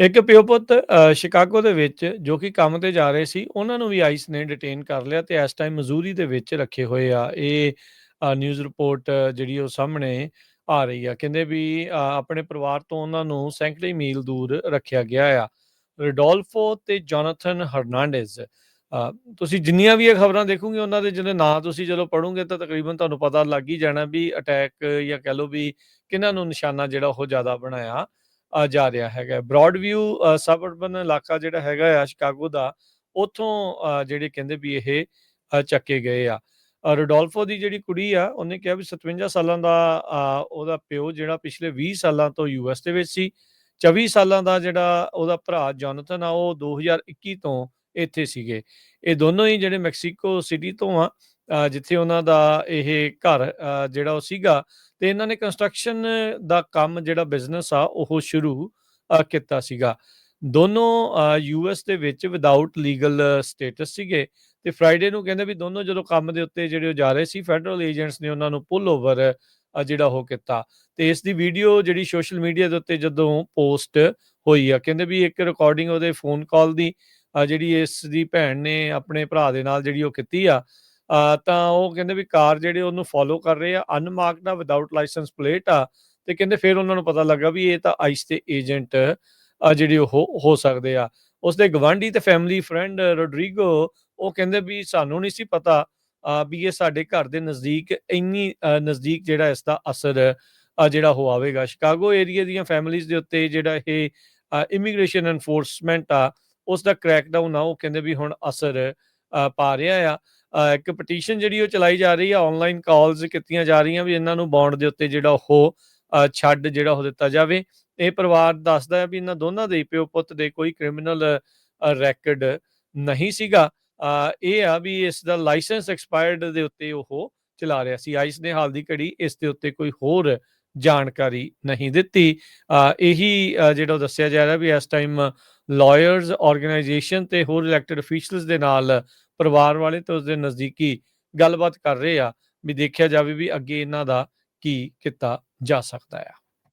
ਇੱਕ ਪਿਓ ਪੁੱਤ ਸ਼ਿਕਾਗੋ ਦੇ ਵਿੱਚ ਜੋ ਕਿ ਕੰਮ ਤੇ ਜਾ ਰਹੇ ਸੀ, ਉਹਨਾਂ ਨੂੰ ਵੀ ਆਈਸ ਨੇ ਡਿਟੇਨ ਕਰ ਲਿਆ ਤੇ ਇਸ ਟਾਈਮ ਮਜ਼ੂਰੀ ਦੇ ਵਿੱਚ ਰੱਖੇ ਹੋਏ ਆ। ਇਹ ਨਿਊਜ਼ ਰਿਪੋਰਟ ਜਿਹੜੀ ਉਹ ਸਾਹਮਣੇ ਆ ਰਹੀ ਆ। ਕਹਿੰਦੇ ਵੀ ਆਪਣੇ ਪਰਿਵਾਰ ਤੋਂ ਉਹਨਾਂ ਨੂੰ ਸੈਂਕੜੇ ਮੀਲ ਦੂਰ ਰੱਖਿਆ ਗਿਆ ਆ। ਰਡੋਲਫੋ ਤੇ ਜੋਨਾਥਨ ਹਰਨਾਂਡੇਜ਼ ਤੁਸੀਂ ਜਿੰਨੀਆਂ ਵੀ ਇਹ ਖਬਰਾਂ ਦੇਖੋਗੇ, ਉਹਨਾਂ ਦੇ ਜਿਹੜੇ ਨਾਂ ਤੁਸੀਂ ਜਦੋਂ ਪੜੋਗੇ ਤਾਂ ਤਕਰੀਬਨ ਤੁਹਾਨੂੰ ਪਤਾ ਲੱਗ ਹੀ ਜਾਣਾ ਵੀ ਅਟੈਕ ਜਾਂ ਕਹਿ ਲਓ ਵੀ ਕਿਹਨਾਂ ਨੂੰ ਨਿਸ਼ਾਨਾ ਜਿਹੜਾ ਉਹ ਜ਼ਿਆਦਾ ਬਣਾਇਆ। ਜਾ ਰਿਹਾ ਹੈਗਾ। ਬ੍ਰੌਡ ਵਿਊ ਸਬਅਰਬਨ ਇਲਾਕਾ ਜਿਹੜਾ ਹੈਗਾ ਆ ਸ਼ਿਕਾਗੋ ਦਾ, ਉਥੋਂ ਜਿਹੜੇ ਕਹਿੰਦੇ ਵੀ ਇਹ ਚੱਕੇ ਗਏ ਆ। ਰੋਡੋਲਫੋ ਦੀ ਜਿਹੜੀ ਕੁੜੀ ਆ, ਉਹਨੇ ਕਿਹਾ ਵੀ 57 ਸਾਲਾਂ ਦਾ ਉਹਦਾ ਪਿਓ ਜਿਹੜਾ ਪਿਛਲੇ 20 ਸਾਲਾਂ ਤੋਂ ਯੂਐਸ ਦੇ ਵਿੱਚ ਸੀ 24 ਸਾਲਾਂ ਦਾ ਜਿਹੜਾ ਉਹਦਾ ਭਰਾ ਜੋਨਥਨ ਆ, ਉਹ 2021 ਤੋਂ ਇੱਥੇ ਸੀਗੇ। ਇਹ ਦੋਨੋਂ ਹੀ ਜਿਹੜੇ ਮੈਕਸੀਕੋ ਸਿਟੀ ਤੋਂ ਆ ਜਿੱਥੇ ਉਹਨਾਂ ਦਾ ਇਹ ਘਰ ਜਿਹੜਾ ਉਹ ਸੀਗਾ, ਤੇ ਇਹਨਾਂ ਨੇ ਕੰਸਟਰਕਸ਼ਨ ਦਾ ਕੰਮ ਜਿਹੜਾ ਬਿਜ਼ਨਸ ਆ, ਉਹ ਸ਼ੁਰੂ ਕੀਤਾ ਸੀਗਾ। ਦੋਨੋਂ ਯੂਐਸ ਦੇ ਵਿੱਚ ਵਿਦਆਊਟ ਲੀਗਲ ਸਟੇਟਸ ਸੀਗੇ ਤੇ ਫਰਾਈਡੇ ਨੂੰ ਕਹਿੰਦੇ ਵੀ ਦੋਨੋਂ ਜਦੋਂ ਕੰਮ ਦੇ ਉੱਤੇ ਜਿਹੜੇ ਉਹ ਜਾ ਰਹੇ ਸੀ ਫੈਡਰਲ ਏਜੰਟਸ ਨੇ ਉਹਨਾਂ ਨੂੰ ਪੁੱਲ ਓਵਰ ਜਿਹੜਾ ਉਹ ਕੀਤਾ। ਤੇ ਇਸ ਦੀ ਵੀਡੀਓ ਜਿਹੜੀ ਸੋਸ਼ਲ ਮੀਡੀਆ ਦੇ ਉੱਤੇ ਜਦੋਂ ਪੋਸਟ ਹੋਈ ਆ, ਕਹਿੰਦੇ ਵੀ ਇੱਕ ਰਿਕਾਰਡਿੰਗ ਉਹਦੇ ਫੋਨ ਕਾਲ ਦੀ ਜਿਹੜੀ ਇਸ ਦੀ ਭੈਣ ਨੇ ਆਪਣੇ ਭਰਾ ਦੇ ਨਾਲ ਜਿਹੜੀ ਉਹ ਕੀਤੀ ਆ ਤਾਂ ਉਹ ਕਹਿੰਦੇ ਵੀ ਕਾਰ ਜਿਹੜੇ ਉਹਨੂੰ ਫੋਲੋ ਕਰ ਰਹੇ ਆ ਅਨਮਾਰਕਡ ਆ ਵਿਦਆਊਟ ਲਾਇਸੈਂਸ ਪਲੇਟ ਆ, ਤੇ ਕਹਿੰਦੇ ਫਿਰ ਉਹਨਾਂ ਨੂੰ ਪਤਾ ਲੱਗਾ ਵੀ ਇਹ ਤਾਂ ਆਈਸ ਦੇ ਏਜੰਟ ਜਿਹੜੇ ਉਹ ਹੋ ਸਕਦੇ ਆ। ਉਸਦੇ ਗਵਾਂਢੀ ਤੇ ਫੈਮਿਲੀ ਫਰੈਂਡ ਰੋਡਰੀਗੋ, ਉਹ ਕਹਿੰਦੇ ਵੀ ਸਾਨੂੰ ਨਹੀਂ ਸੀ ਪਤਾ ਵੀ ਇਹ ਸਾਡੇ ਘਰ ਦੇ ਨਜ਼ਦੀਕ ਇੰਨੀ ਨਜ਼ਦੀਕ ਜਿਹੜਾ ਇਸ ਦਾ ਅਸਰ ਜਿਹੜਾ ਉਹ ਆਵੇਗਾ। ਸ਼ਿਕਾਗੋ ਏਰੀਆ ਦੀਆਂ ਫੈਮਿਲੀਆਂ ਦੇ ਉੱਤੇ ਜਿਹੜਾ ਇਹ ਇਮੀਗ੍ਰੇਸ਼ਨ ਐਨਫੋਰਸਮੈਂਟ ਆ ਉਸ ਦਾ ਕ੍ਰੈਕਡਾਊਨ ਆ, ਉਹ ਕਹਿੰਦੇ ਵੀ ਹੁਣ ਅਸਰ ਪਾ ਰਿਹਾ ਆ। ਇੱਕ ਪਟੀਸ਼ਨ ਜਿਹੜੀ ਉਹ ਚਲਾਈ ਜਾ ਰਹੀ ਆ ਆਨਲਾਈਨ ਕਾਲਸ ਕੀਤੀਆਂ ਜਾ ਰਹੀਆਂ ਵੀ ਇਹਨਾਂ ਨੂੰ ਬੌਂਡ ਦੇ ਉੱਤੇ ਜਿਹੜਾ ਉਹ ਛੱਡ ਜਿਹੜਾ ਉਹ ਦਿੱਤਾ ਜਾਵੇ। ਇਹ ਪਰਿਵਾਰ ਦੱਸਦਾ ਹੈ ਵੀ ਇਹਨਾਂ ਦੋਨਾਂ ਦੇ ਪਿਓ ਪੁੱਤ ਦੇ ਕੋਈ ਕ੍ਰਿਮੀਨਲ ਰੈਕਡ ਨਹੀਂ ਸੀਗਾ। ਇਹ ਆ ਵੀ ਇਸ ਦਾ ਲਾਇਸੈਂਸ ਐਕਸਪਾਇਰਡ ਦੇ ਉੱਤੇ ਉਹ ਚਲਾ ਰਿਹਾ ਸੀ। ਆਈਸ ਨੇ ਹਾਲ ਦੀ ਘੜੀ ਇਸ ਦੇ ਉੱਤੇ ਕੋਈ ਹੋਰ ਜਾਣਕਾਰੀ ਨਹੀਂ ਦਿੱਤੀ। ਇਹੀ ਜਿਹੜਾ ਦੱਸਿਆ ਜਾ ਰਿਹਾ ਵੀ ਇਸ ਟਾਈਮ ਲਾਇਰਸ ਆਰਗੇਨਾਈਜੇਸ਼ਨ ਤੇ ਹੋਰ ਇਲੈਕਟਡ ਅਫੀਸ਼ੀਅਲਸ ਦੇ ਨਾਲ ਪਰਿਵਾਰ ਵਾਲੇ ਤੇ ਉਸਦੇ ਨਜ਼ਦੀਕੀ ਗੱਲਬਾਤ ਕਰ ਰਹੇ ਆ, ਵੀ ਦੇਖਿਆ ਜਾਵੇ ਵੀ ਅੱਗੇ ਇਹਨਾਂ ਦਾ ਕੀ ਕੀਤਾ ਜਾ ਸਕਦਾ ਆ।